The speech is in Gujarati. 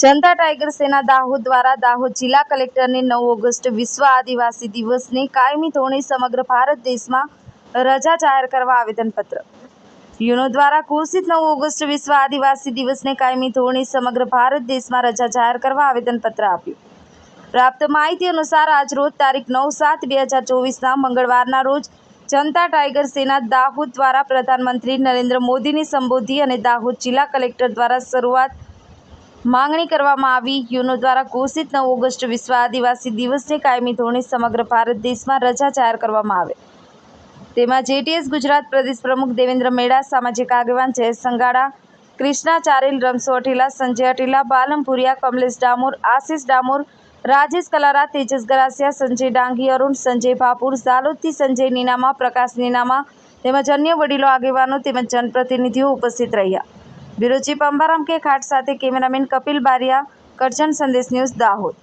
જનતા ટાઈગર સેના દાહોદ દ્વારા દાહોદ જિલ્લા કલેક્ટરને નવ ઓગસ્ટ વિશ્વ આદિવાસી દિવસને કાયમી ધોરણે સમગ્ર ભારત દેશમાં રજા જાહેર કરવા આવેદનપત્ર. યુનો દ્વારા ઘોષિત નવ ઓગસ્ટ વિશ્વ આદિવાસી દિવસને કાયમી ધોરણે સમગ્ર ભારત દેશમાં રજા જાહેર કરવા આવેદનપત્ર આપ્યું. પ્રાપ્ત માહિતી અનુસાર આજરોજ તારીખ નવ સાત બે હજાર ચોવીસના મંગળવારના રોજ જનતા ટાઈગર સેના દાહોદ દ્વારા પ્રધાનમંત્રી નરેન્દ્ર મોદીને સંબોધી અને દાહોદ જિલ્લા કલેક્ટર દ્વારા શરૂઆત માંગણી કરવામાં આવી. યુનો દ્વારા ઘોષિત નવ ઓગસ્ટ વિશ્વ આદિવાસી દિવસને કાયમી ધોરણે સમગ્ર ભારત દેશમાં રજા જાહેર કરવામાં આવે. તેમાં જેટીએસ ગુજરાત પ્રદેશ પ્રમુખ દેવેન્દ્ર મેડા, સામાજિક આગેવાન જયેશ સંગાડા ક્રિષ્ના ચારેલ, રમસો અઠીલા સંજય અટીલા બાલમ ભુરિયા કમલેશ ડામોર, આશિષ ડામોર, રાજેશ કલારા, તેજસ ગરાસિયા, સંજય ડાંગી, અરુણ, સંજય ભાપુર, ઝાલોદથી સંજય નીનામા, પ્રકાશ નીનામા તેમજ અન્ય વડીલો આગેવાનો તેમજ જનપ્રતિનિધિઓ ઉપસ્થિત રહ્યા. બ્યુરો ચીફ કે ખાટ સાથે કેમેરામેન કપિલ બારિયા કરજણ સંદેશ ન્યૂઝ દાહોદ.